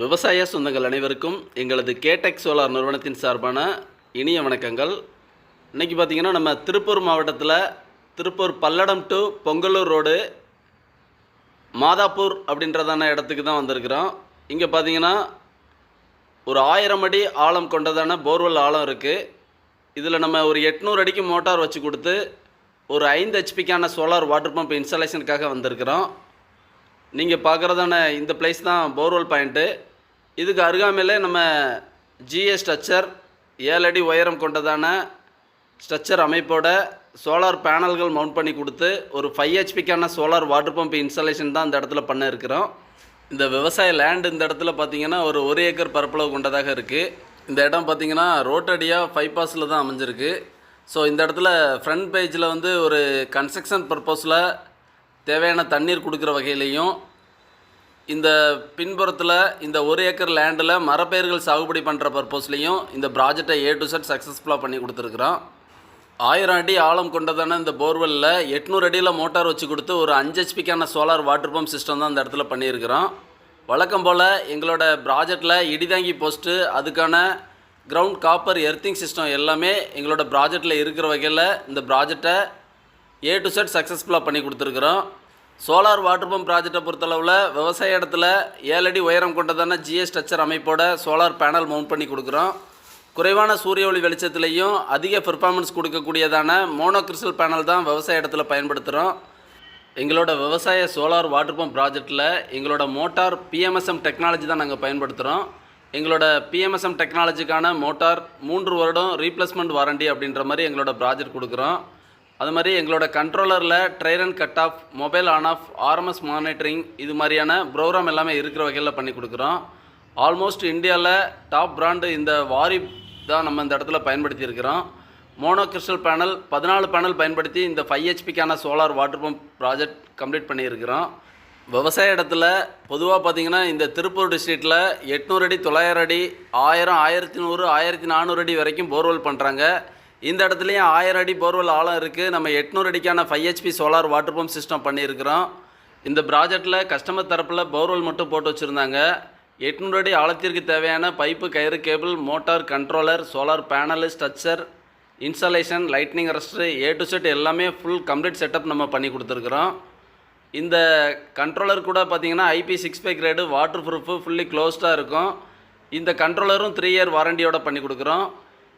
விவசாய சொந்தங்கள் அனைவருக்கும் எங்களது கேடெக் சோலார் நிறுவனத்தின் சார்பான இனிய வணக்கங்கள். இன்றைக்கி பார்த்தீங்கன்னா நம்ம திருப்பூர் மாவட்டத்தில் திருப்பூர் பல்லடம் டு பொங்கலூர் ரோடு மாதாப்பூர் அப்படின்றதான இடத்துக்கு தான் வந்திருக்கிறோம். இங்கே பார்த்தீங்கன்னா ஒரு ஆயிரம் அடி ஆழம் கொண்டதான போர்வெல் ஆழம் இருக்குது இதில் நம்ம ஒரு எட்நூறு அடிக்கு மோட்டார் வச்சு கொடுத்து ஒரு ஐந்து ஹெச்பிக்கான சோலார் வாட்டர் பம்ப் இன்ஸ்டாலேஷனுக்காக வந்திருக்கிறோம். நீங்கள் பார்க்குறதான இந்த பிளேஸ் தான் போர்வெல் பாயிண்ட்டு இதுக்கு அருகாமையிலே நம்ம ஜிஎஸ் ஸ்ட்ரக்சர் ஏழு அடி உயரம் கொண்டதான ஸ்ட்ரக்சர் அமைப்போட சோலார் பேனல்கள் மவுண்ட் பண்ணி கொடுத்து ஒரு ஃபைவ் ஹெச்பிக்கான சோலார் வாட்டர் பம்ப் இன்ஸ்டாலேஷன் தான் இந்த இடத்துல பண்ண இருக்கிறோம். இந்த விவசாய லேண்டு இந்த இடத்துல பார்த்தீங்கன்னா ஒரு ஒரு ஏக்கர் பரப்பளவு கொண்டதாக இருக்குது இந்த இடம் பார்த்தீங்கன்னா ரோட்டடியாக ஃபைவ் பாஸில் தான் அமைஞ்சிருக்கு. ஸோ இந்த இடத்துல ஃப்ரண்ட் பேஜில் வந்து ஒரு கன்ஸ்ட்ரக்ஷன் பர்பஸில் தேவையான தண்ணீர் கொடுக்குற வகையிலையும் இந்த பின்புறத்தில் இந்த ஒரு ஏக்கர் லேண்டில் மரப்பயிர்கள் சாகுபடி பண்ணுற பர்பஸ்லையும் இந்த ப்ராஜெக்டை ஏ டு செட் சக்ஸஸ்ஃபுல்லாக பண்ணி கொடுத்துருக்குறோம் ஆயிரம் அடி ஆழம் கொண்டதான இந்த போர்வெல்லில் எட்நூறு அடியில் மோட்டார் வச்சு கொடுத்து ஒரு அஞ்சு ஹெச்பிக்கான சோலார் வாட்டர் பம்ப் சிஸ்டம் தான் அந்த இடத்துல பண்ணியிருக்கிறோம் வழக்கம் போல் எங்களோட ப்ராஜெக்டில் இடிதாங்கி போஸ்ட்டு அதுக்கான கிரவுண்ட் காப்பர் எர்த்திங் சிஸ்டம் எல்லாமே எங்களோட ப்ராஜெக்டில் இருக்கிற வகையில் இந்த ப்ராஜெக்டை ஏ டு செட் சக்ஸஸ்ஃபுல்லாக பண்ணி கொடுத்துருக்குறோம். சோலார் வாட்டர் பம்ப் ப்ராஜெக்டை பொறுத்தளவில் விவசாய இடத்துல ஏழடி உயரம் கொண்டதான ஜிஎஸ் ஸ்ட்ரக்சர் அமைப்போட சோலார் பேனல் மவுண்ட் பண்ணி கொடுக்குறோம். குறைவான சூரிய ஒளி வெளிச்சத்துலேயும் அதிக பெர்ஃபார்மன்ஸ் கொடுக்கக்கூடியதான மோனோக்ரிசல் பேனல் தான் விவசாய இடத்துல பயன்படுத்துகிறோம் எங்களோட விவசாய சோலார் வாட்டர் பம்ப் ப்ராஜெக்டில் எங்களோட மோட்டார் பிஎம்எஸ்எம் டெக்னாலஜி தான் நாங்கள் பயன்படுத்துகிறோம் எங்களோட பிஎம்எஸ்எம் டெக்னாலஜிக்கான மோட்டார் மூன்று வருடம் ரீப்ளேஸ்மெண்ட் வாரண்டி அப்படின்ற மாதிரி எங்களோட ப்ராஜெக்ட் கொடுக்குறோம். அது மாதிரி எங்களோட கண்ட்ரோலரில் dryer and cut off mobile on off RMS monitoring இது மாதிரியான ப்ரோக்ராம் எல்லாமே இருக்கிற வகையில் பண்ணி கொடுக்குறோம். ஆல்மோஸ்ட் இந்தியாவில் டாப் பிராண்டு இந்த வாரி தான் நம்ம இந்த இடத்துல பயன்படுத்தியிருக்கிறோம். மோனோ கிறிஸ்டல் பேனல் பதினாலு பேனல் பயன்படுத்தி இந்த five ஹெச்பிக்கான solar water pump project complete பண்ணியிருக்கிறோம். விவசாய இடத்துல பொதுவாக பார்த்தீங்கன்னா இந்த திருப்பூர் டிஸ்ட்ரிக்டில் எட்நூறு அடி தொள்ளாயிரம் அடி ஆயிரம் ஆயிரத்தி நூறு ஆயிரத்தி நானூறு அடி வரைக்கும் போர்வெல் பண்ணுறாங்க இந்த இடத்துலையும் ஆயிரம் அடி போர்வெல் ஆழம் இருக்குது நம்ம எட்நூறு அடிக்கான five HP solar water pump system பண்ணியிருக்கிறோம். இந்த ப்ராஜெக்டில் கஸ்டமர் தரப்பில் போர்வெல் மட்டும் போட்டு வச்சுருந்தாங்க. எட்நூறு அடி ஆழத்திற்கு தேவையான பைப்பு கயிறு cable motor controller solar panel structure installation lightning arrester A to set எல்லாமே ஃபுல் கம்ப்ளீட் செட்டப் நம்ம பண்ணி கொடுத்துருக்குறோம். இந்த கண்ட்ரோலர் கூட பார்த்திங்கன்னா IP six five grade waterproof fully க்ளோஸ்டாக இருக்கும். இந்த கண்ட்ரோலரும் த்ரீ இயர் வாரண்டியோட பண்ணி கொடுக்குறோம்.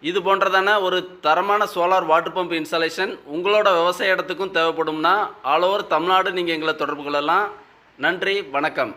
இது போன்றதான ஒரு தரமான சோலார் வாட்டர் பம்ப் இன்ஸ்டாலேஷன் உங்களோட விவசாய இடத்துக்கும் தேவைப்படும்னா ஆல் ஓவர் தமிழ்நாடு நீங்கள் எங்களை தொடர்பு கொள்ளலாம். நன்றி வணக்கம்.